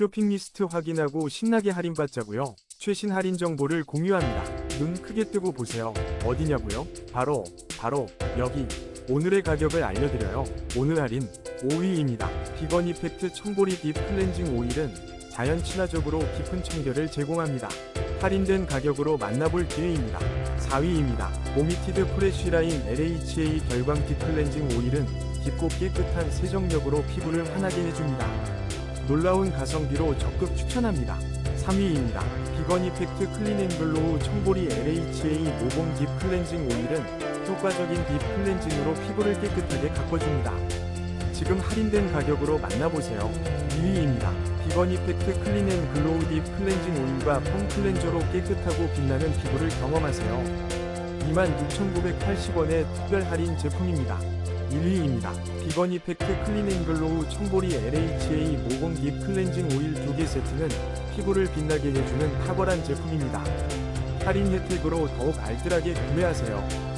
쇼핑 리스트 확인하고 신나게 할인받자고요. 최신 할인 정보를 공유합니다. 눈 크게 뜨고 보세요. 어디냐고요? 바로 바로 여기. 오늘의 가격을 알려드려요. 오늘 할인 5위입니다. 비건 이펙트 청보리 딥 클렌징 오일은 자연 친화적으로 깊은 청결을 제공합니다. 할인된 가격으로 만나볼 기회입니다. 4위입니다. 모미티드 프레쉬라인 LHA 결광 딥 클렌징 오일은 깊고 깨끗한 세정력으로 피부를 환하게 해줍니다. 놀라운 가성비로 적극 추천합니다. 3위입니다. 비건 이펙트 클린 앤 글로우 청보리 LHA 모공 딥 클렌징 오일은 효과적인 딥 클렌징으로 피부를 깨끗하게 가꿔줍니다. 지금 할인된 가격으로 만나보세요. 2위입니다. 비건 이펙트 클린 앤 글로우 딥 클렌징 오일과 폼 클렌저로 깨끗하고 빛나는 피부를 경험하세요. 26,980원의 특별 할인 제품입니다. 1위입니다. 비건 이펙트 클린 앤 글로우 청보리 LHA 모공 딥 클렌징 오일 2개 세트는 피부를 빛나게 해주는 탁월한 제품입니다. 할인 혜택으로 더욱 알뜰하게 구매하세요.